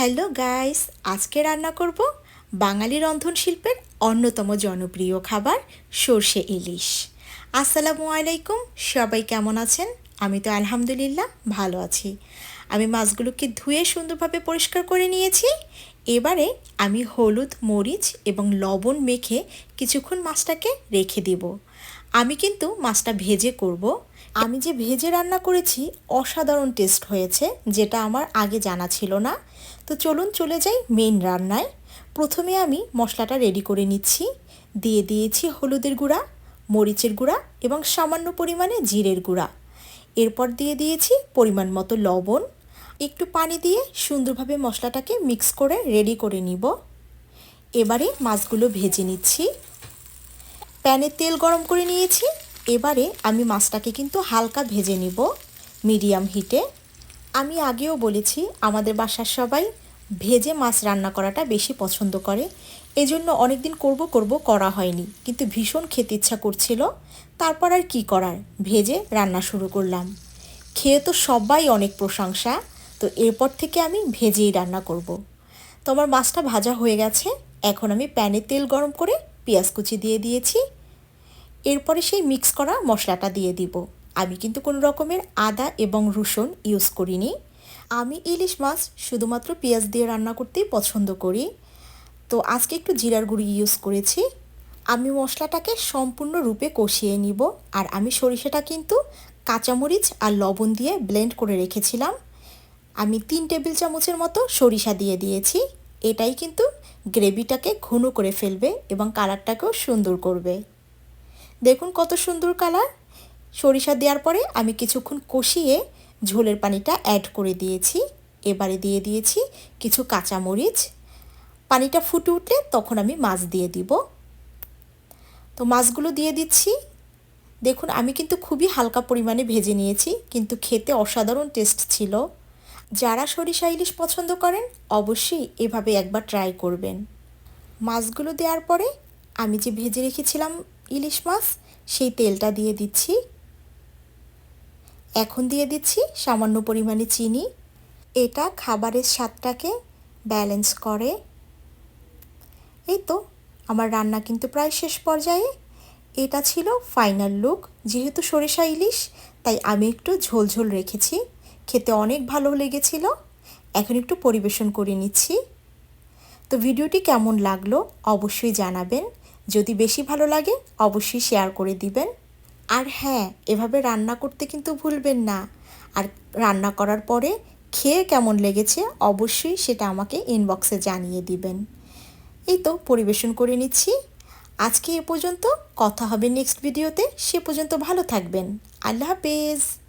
Hello guys, আজকে রান্না করব বাঙালি রন্ধনশিল্পের অন্যতম জনপ্রিয় খাবার সর্ষে ইলিশ। আসসালামু আলাইকুম, সবাই কেমন আছেন? আমি তো আলহামদুলিল্লাহ ভালো আছি। আমি মাছগুলোকে ধুয়ে সুন্দরভাবে পরিষ্কার করে নিয়েছি। এবারে আমি হলুদ, মরিচ এবং লবণ মেখে কিছুক্ষণ মাছটাকে রেখে দিব। আমি কিন্তু মাছটা ভেজে করব। আমি যে ভেজে রান্না করেছি অসাধারণ টেস্ট হয়েছে, যেটা আমার আগে জানা ছিল না। তো চলুন চলে যাই মেন রান্নায়। প্রথমে আমি মশলাটা রেডি করে নিচ্ছি। দিয়ে দিয়েছি হলুদের গুঁড়া, মরিচের গুঁড়া এবং সামান্য পরিমাণে জিরের গুঁড়া। এরপর দিয়ে দিয়েছি পরিমাণ মতো লবণ। একটু পানি দিয়ে সুন্দরভাবে মশলাটাকে মিক্স করে রেডি করে নিব। এবারে মাছগুলো ভেজে নিচ্ছি। প্যানে তেল গরম করে নিয়েছি। এবারে আমি মাছটাকে কিন্তু হালকা ভেজে নিব মিডিয়াম হিটে। আমি আগেও বলেছি, আমাদের বাসার সবাই ভেজে মাছ রান্না করাটা বেশি পছন্দ করে। এজন্য অনেক দিন করব করব করা হয়নি, কিন্তু ভীষণ খেতে ইচ্ছা করছিল। তারপর আর কি করার? ভেজে রান্না শুরু করলাম। খেয়ে তো সবাই অনেক প্রশংসা, তো এরপর থেকে আমি ভেজেই রান্না করব। তো আমার মাছটা ভাজা হয়ে গেছে, এখন আমি প্যানে তেল গরম করে পেঁয়াজ কুচি দিয়ে দিয়েছি। এরপরে সেই মিক্স করা মশলাটা দিয়ে দিব। আমি কিন্তু কোনো রকমের আদা এবং রসুন ইউজ করিনি। আমি ইলিশ মাছ শুধুমাত্র পেঁয়াজ দিয়ে রান্না করতেই পছন্দ করি। তো আজকে একটু জিরার গুঁড়ি ইউজ করেছি। আমি মশলাটাকে সম্পূর্ণ রূপে কষিয়ে নিব। আর আমি সরিষাটা কিন্তু কাঁচামরিচ আর লবণ দিয়ে ব্লেন্ড করে রেখেছিলাম। আমি তিন টেবিল চামচের মতো সরিষা দিয়ে দিয়েছি। এটাই কিন্তু গ্রেভিটাকে ঘন করে ফেলবে এবং কালারটাকেও সুন্দর করবে। দেখুন কত সুন্দর কালার। সরিষা দেওয়ার পরে আমি কিছুক্ষণ কষিয়ে ঝোলের পানিটা অ্যাড করে দিয়েছি। এবারে দিয়ে দিয়েছি কিছু কাঁচামরিচ। পানিটা ফুটে উঠলে তখন আমি মাছ দিয়ে দিব। তো মাছগুলো দিয়ে দিচ্ছি। দেখুন, আমি কিন্তু খুবই হালকা পরিমাণে ভেজে নিয়েছি, কিন্তু খেতে অসাধারণ টেস্ট ছিল। যারা সরিষা ইলিশ পছন্দ করেন, অবশ্যই এভাবে একবার ট্রাই করবেন। মাছগুলো দেওয়ার পরে আমি যে ভেজে রেখেছিলাম ইলিশ মাছ, সেই তেলটা দিয়ে দিচ্ছি। এখন দিয়ে দিচ্ছি সামান্য পরিমাণে চিনি। এটা খাবারের স্বাদটাকে ব্যালেন্স করে। এই তো আমার রান্না কিন্তু প্রায় শেষ পর্যায়ে। এটা ছিল ফাইনাল লুক। যেহেতু সরিষা ইলিশ, তাই আমি একটু ঝোল ঝোল রেখেছি। খেতে অনেক ভালো লেগেছিল। এখন একটু পরিবেশন করে নিচ্ছি। তো ভিডিওটি কেমন লাগল অবশ্যই জানাবেন। যদি বেশি ভালো লাগে, অবশ্যই শেয়ার করে দিবেন। আর হ্যাঁ এভাবে রান্না করতে কিন্তু ভুলবেন না। আর রান্না করার পরে খেয়ে কেমন লেগেছে, অবশ্যই সেটা আমাকে ইনবক্সে জানিয়ে দিবেন। এই তো পরিবেশন করে নিচ্ছি। আজকে এ পর্যন্ত, কথা হবে নেক্সট ভিডিওতে সে পর্যন্ত ভালো থাকবেন। আল্লাহ হাফেজ।